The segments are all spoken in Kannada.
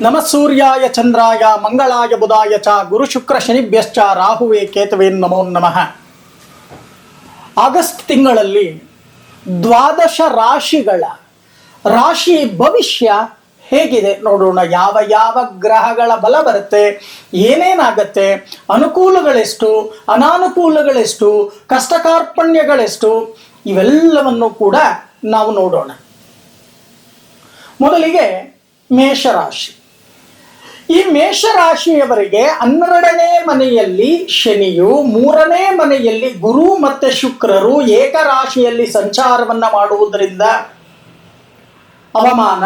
ನಮ ಸೂರ್ಯಾಯ ಚಂದ್ರಾಯ ಮಂಗಳಾಯ ಬುಧಾಯ ಚ ಗುರು ಶುಕ್ರ ಶನಿಭ್ಯಶ್ಚ ರಾಹುವೆ ಕೇತುವೆ ನಮೋ ನಮಃ. ಆಗಸ್ಟ್ ತಿಂಗಳಲ್ಲಿ ದ್ವಾದಶ ರಾಶಿಗಳ ರಾಶಿ ಭವಿಷ್ಯ ಹೇಗಿದೆ ನೋಡೋಣ. ಯಾವ ಯಾವ ಗ್ರಹಗಳ ಬಲ ಬರುತ್ತೆ, ಏನೇನಾಗತ್ತೆ, ಅನುಕೂಲಗಳೆಷ್ಟು, ಅನಾನುಕೂಲಗಳೆಷ್ಟು ಕಷ್ಟ ಕಾರ್ಪಣ್ಯಗಳೆಷ್ಟು ಇವೆಲ್ಲವನ್ನು ಕೂಡ ನಾವು ನೋಡೋಣ. ಮೊದಲಿಗೆ ಮೇಷರಾಶಿ. ಈ ಮೇಷರಾಶಿಯವರಿಗೆ ಹನ್ನೆರಡನೇ ಮನೆಯಲ್ಲಿ ಶನಿಯು, ಮೂರನೇ ಮನೆಯಲ್ಲಿ ಗುರು ಮತ್ತು ಶುಕ್ರರು ಏಕರಾಶಿಯಲ್ಲಿ ಸಂಚಾರವನ್ನ ಮಾಡುವುದರಿಂದ ಅವಮಾನ,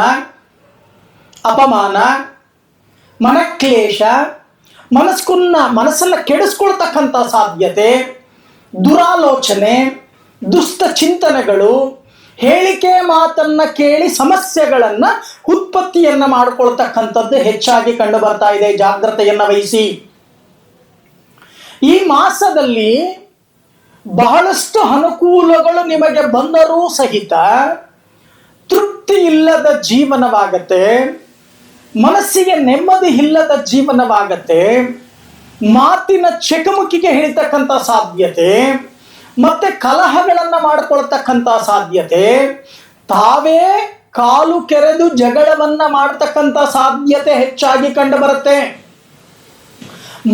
ಅಪಮಾನ, ಮನಕ್ಲೇಶ, ಮನಸ್ಕನ್ನ, ಮನಸ್ಸನ್ನ ಕೆಡಿಸ್ಕೊಳ್ತಕ್ಕಂಥ ಸಾಧ್ಯತೆ, ದುರಾಲೋಚನೆ, ದುಷ್ಟ ಚಿಂತನೆಗಳು ಹೇಳಿಕೆ ಮಾತನ್ನ ಕೇಳಿ ಸಮಸ್ಯೆಗಳನ್ನ ಉತ್ಪತ್ತಿಯನ್ನ ಮಾಡಿಕೊಳ್ತಕ್ಕಂಥದ್ದು ಹೆಚ್ಚಾಗಿ ಕಂಡು ಬರ್ತಾ ಇದೆ. ಜಾಗ್ರತೆಯನ್ನ ವಹಿಸಿ. ಈ ಮಾಸದಲ್ಲಿ ಬಹಳಷ್ಟು ಅನುಕೂಲಗಳು ನಿಮಗೆ ಬಂದರೂ ಸಹಿತ ತೃಪ್ತಿ ಇಲ್ಲದ ಜೀವನವಾಗತ್ತೆ. ಮನಸ್ಸಿಗೆ ನೆಮ್ಮದಿ ಇಲ್ಲದ ಜೀವನವಾಗತ್ತೆ. ಮಾತಿನ ಚಕಮಕಿಗೆ ಹೇಳ್ತಕ್ಕಂಥ ಸಾಧ್ಯತೆ. ಮತ್ತೆ ಕಲಹಗಳನ್ನು ಮಾಡಿಕೊಳ್ತಕ್ಕಂಥ ಸಾಧ್ಯತೆ, ತಾವೇ ಕಾಲು ಕೆರೆದು ಜಗಳವನ್ನ ಮಾಡ್ತಕ್ಕಂಥ ಸಾಧ್ಯತೆ ಹೆಚ್ಚಾಗಿ ಕಂಡು ಬರುತ್ತೆ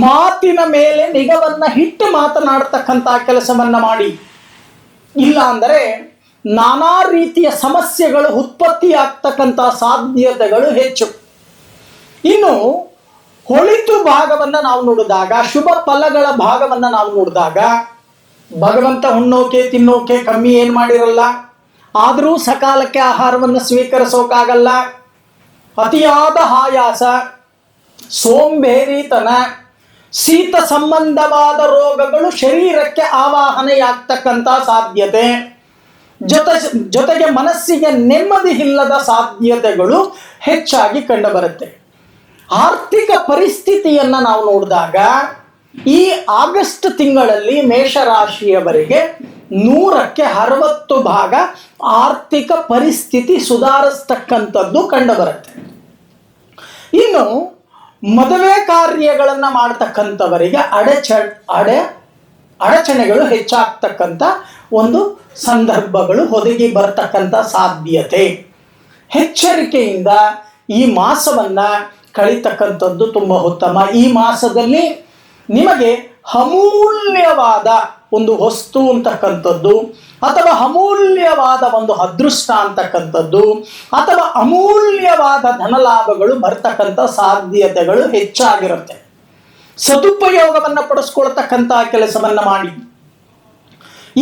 ಮಾತಿನ ಮೇಲೆ ನಿಗವನ್ನ ಹಿಟ್ಟು ಮಾತನಾಡ್ತಕ್ಕಂಥ ಕೆಲಸವನ್ನ ಮಾಡಿ. ಇಲ್ಲ ಅಂದರೆ ನಾನಾ ರೀತಿಯ ಸಮಸ್ಯೆಗಳು ಉತ್ಪತ್ತಿಯಾಗ್ತಕ್ಕಂಥ ಸಾಧ್ಯತೆಗಳು ಹೆಚ್ಚು. ಇನ್ನು ಹೊಳಿತು ಭಾಗವನ್ನ ನಾವು ನೋಡಿದಾಗ, ಶುಭ ಫಲಗಳ ಭಾಗವನ್ನ ನಾವು ನೋಡಿದಾಗ ಭಗವಂತ ಉಣ್ಣೋಕೆ, ತಿನ್ನೋಕೆ ಕಮ್ಮಿ ಏನು ಮಾಡಿರಲ್ಲ? ಆದರೂ ಸಕಾಲಕ್ಕೆ ಆಹಾರವನ್ನು ಸ್ವೀಕರಿಸೋಕ್ಕಾಗಲ್ಲ ಅತಿಯಾದ ಆಯಾಸ ಸೋಂಬೇರಿತನ, ಶೀತ ಸಂಬಂಧವಾದ ರೋಗಗಳು ಶರೀರಕ್ಕೆ ಆವಾಹನೆಯಾಗ್ತಕ್ಕಂಥ ಸಾಧ್ಯತೆ. ಜೊತೆ, ಜೊತೆಗೆ ಮನಸ್ಸಿಗೆ ನೆಮ್ಮದಿ ಇಲ್ಲದ ಸಾಧ್ಯತೆಗಳು ಹೆಚ್ಚಾಗಿ ಕಂಡುಬರುತ್ತೆ. ಆರ್ಥಿಕ ಪರಿಸ್ಥಿತಿಯನ್ನು ನಾವು ನೋಡಿದಾಗ ಈ ಆಗಸ್ಟ್ ತಿಂಗಳಲ್ಲಿ ಮೇಷರಾಶಿಯವರಿಗೆ ನೂರಕ್ಕೆ ಅರವತ್ತು ಭಾಗ ಆರ್ಥಿಕ ಪರಿಸ್ಥಿತಿ ಸುಧಾರಿಸ್ತಕ್ಕಂಥದ್ದು ಕಂಡುಬರುತ್ತೆ. ಇನ್ನು ಮದುವೆ ಕಾರ್ಯಗಳನ್ನು ಮಾಡ್ತಕ್ಕಂಥವರಿಗೆ ಅಡೆಚ, ಅಡೆ, ಅಡಚಣೆಗಳು ಹೆಚ್ಚಾಗ್ತಕ್ಕಂಥ ಒಂದು ಸಂದರ್ಭಗಳು ಒದಗಿ ಬರ್ತಕ್ಕಂಥ ಸಾಧ್ಯತೆ. ಎಚ್ಚರಿಕೆಯಿಂದ ಈ ಮಾಸವನ್ನು ಕಳಿತಕ್ಕಂಥದ್ದು ತುಂಬ ಉತ್ತಮ. ಈ ಮಾಸದಲ್ಲಿ ನಿಮಗೆ ಅಮೂಲ್ಯವಾದ ಒಂದು ವಸ್ತು ಅಂತಕ್ಕಂಥದ್ದು, ಅಥವಾ ಅಮೂಲ್ಯವಾದ ಒಂದು ಅದೃಷ್ಟ ಅಂತಕ್ಕಂಥದ್ದು, ಅಥವಾ ಅಮೂಲ್ಯವಾದ ಧನಲಾಭಗಳು ಬರ್ತಕ್ಕಂಥ ಸಾಧ್ಯತೆಗಳು ಹೆಚ್ಚಾಗಿರುತ್ತೆ. ಸದುಪಯೋಗವನ್ನು ಪಡಿಸ್ಕೊಳ್ತಕ್ಕಂಥ ಕೆಲಸವನ್ನು ಮಾಡಿ.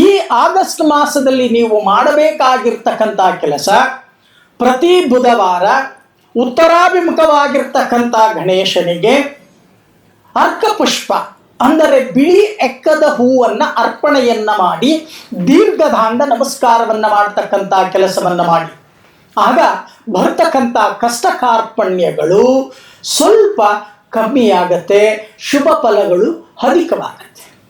ಈ ಆಗಸ್ಟ್ ಮಾಸದಲ್ಲಿ ನೀವು ಮಾಡಬೇಕಾಗಿರ್ತಕ್ಕಂಥ ಕೆಲಸ, ಪ್ರತಿ ಬುಧವಾರ ಉತ್ತರಾಭಿಮುಖವಾಗಿರ್ತಕ್ಕಂಥ ಗಣೇಶನಿಗೆ ಅರ್ಕಪುಷ್ಪ ಅಂದರೆ ಬಿಳಿ ಎಕ್ಕದ ಹೂವನ್ನ ಅರ್ಪಣೆಯನ್ನ ಮಾಡಿ, ದೀರ್ಘದಾಂಡ ನಮಸ್ಕಾರವನ್ನ ಮಾಡ್ತಕ್ಕಂಥ ಕೆಲಸವನ್ನ ಮಾಡಿ. ಆಗ ಬರ್ತಕ್ಕಂಥ ಕಷ್ಟ ಕಾರ್ಪಣ್ಯಗಳು ಸ್ವಲ್ಪ ಕಮ್ಮಿಯಾಗತ್ತೆ, ಶುಭ ಫಲಗಳು ಅಧಿಕವಾಗತ್ತೆ.